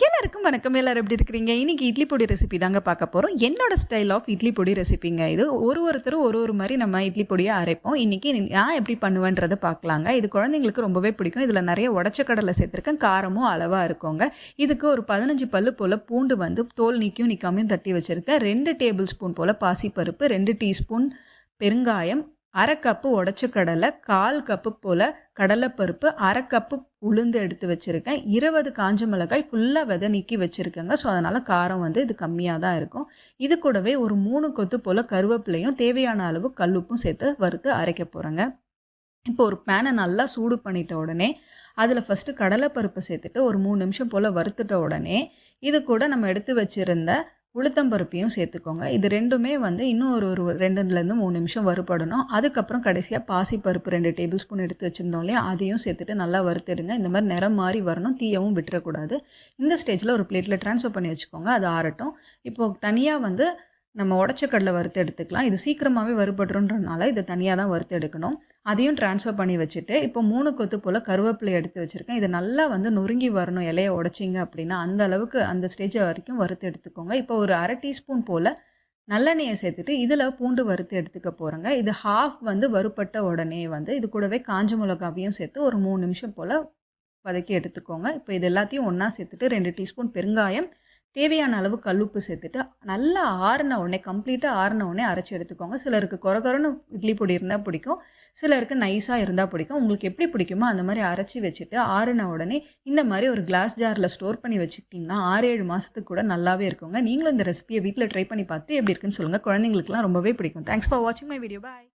எல்லாருக்கும் வணக்கம். எல்லாரும் எப்படி இருக்கிறீங்க? இன்னைக்கு இட்லி பொடி ரெசிபி தாங்க பார்க்க போகிறோம் என்னோட ஸ்டைல் ஆஃப் இட்லி பொடி ரெசிபிங்க இது. ஒரு ஒருத்தரும் ஒரு ஒரு மாதிரி நம்ம இட்லி பொடியை அரைப்போம். இன்னைக்கு நான் எப்படி பண்ணுவேன்றதை பார்க்கலாங்க. இது குழந்தைங்களுக்கு ரொம்பவே பிடிக்கும். இதில் நிறைய உடச்ச கடலை சேர்த்துருக்கேன். காரமும் அளவாக இருக்குங்க. இதுக்கு ஒரு பதினஞ்சு பல்லு போல் பூண்டு வந்து தோல் நீக்கியும் நிற்காமையும் தட்டி வச்சுருக்கேன். ரெண்டு டேபிள் ஸ்பூன் போல் பாசிப்பருப்பு ரெண்டு டீஸ்பூன் பெருங்காயம் அரை கப்பு உடச்ச கடலை கால் கப்பு போல் கடலைப்பருப்பு அரை கப்பு உளுந்து எடுத்து வச்சுருக்கேன். இருபது காஞ்ச மிளகாய் ஃபுல்லாக விதை நீக்கி வச்சுருக்கேங்க. ஸோ அதனால் காரம் வந்து இது கம்மியாக தான் இருக்கும். இது கூடவே ஒரு மூணு கொத்து போல் கருவேப்பிலையும் தேவையான அளவு கல்லுப்பும் சேர்த்து வறுத்து அரைக்க போகிறேங்க இப்போ ஒரு பேனை நல்லா சூடு பண்ணிட்ட உடனே அதில் ஃபஸ்ட்டு கடலைப்பருப்பு சேர்த்துட்டு ஒரு மூணு நிமிஷம் போல் வறுத்துட்ட உடனே இது கூட நம்ம எடுத்து வச்சுருந்த உளுத்தம்பருப்பையும் சேர்த்துக்கோங்க. இது ரெண்டுமே வந்து இன்னும் ஒரு ஒரு ரெண்டுலேருந்து மூணு நிமிஷம் வறுபடணும். அதுக்கப்புறம் கடைசியாக பாசிப்பருப்பு ரெண்டு டேபிள் ஸ்பூன் எடுத்து வச்சுருந்தோம் இல்லையா? அதையும் சேர்த்துட்டு நல்லா வறுத்துடுங்க. இந்த மாதிரி நிறம் மாறி வரணும். தீயவும் விட்டுறக்கூடாது. இந்த ஸ்டேஜில் ஒரு பிளேட்டில் ட்ரான்ஸ்ஃபர் பண்ணி வச்சுக்கோங்க. அது ஆறட்டும். இப்போது தனியாக வந்து நம்ம உடச்ச கடலை வறுத்து எடுத்துக்கலாம். இது சீக்கிரமாகவே வறுபடுறோன்றனால இதை தனியாக தான் வறுத்து எடுக்கணும். அதையும் ட்ரான்ஸ்ஃபர் பண்ணி வச்சுட்டு இப்போ மூணு கொத்து போல் கருவேப்பிலை எடுத்து வச்சுருக்கேன். இது நல்லா வந்து நொறுங்கி வரணும் இலையை உடச்சிங்க அப்படின்னா அந்த அளவுக்கு அந்த ஸ்டேஜ் வரைக்கும் வறுத்து எடுத்துக்கோங்க. இப்போ ஒரு அரை டீஸ்பூன் போல் நல்லெண்ணெயை சேர்த்துட்டு இதில் பூண்டு வறுத்து எடுத்துக்க போகிறேங்க இது ஹாஃப் வந்து வறுப்பட்ட உடனே வந்து இது கூடவே காஞ்ச மிளகாவையும் சேர்த்து ஒரு மூணு நிமிஷம் போல் வதக்கி எடுத்துக்கோங்க. இப்போ இது எல்லாத்தையும் ஒன்றா சேர்த்துட்டு ரெண்டு டீஸ்பூன் பெருங்காயம் தேவையான அளவு கல்லுப்பு சேர்த்துட்டு நல்லா ஆறின உடனே கம்ப்ளீட்டாக ஆறின உடனே அரைச்சி எடுத்துக்கோங்க. சிலருக்கு கொரகொரன்னு இட்லி பொடி இருந்தால் பிடிக்கும். சிலருக்கு நைஸாக இருந்தால் பிடிக்கும். உங்களுக்கு எப்படி பிடிக்குமோ அந்த மாதிரி அரைச்சி வச்சுட்டு ஆறின உடனே இந்த மாதிரி ஒரு கிளாஸ் ஜாரில் ஸ்டோர் பண்ணி வச்சுக்கிட்டிங்கன்னா ஆறு ஏழு மாதத்துக்கு கூட நல்லாவே இருக்குங்க. நீங்களும் இந்த ரெசிபியை வீட்டில் ட்ரை பண்ணி பார்த்து எப்படி இருக்குன்னு சொல்லுங்கள் குழந்தைங்களுக்குலாம் ரொம்பவே பிடிக்கும். தேங்க்ஸ் ஃபார் வாட்சிங் மை வீடியோ பாய்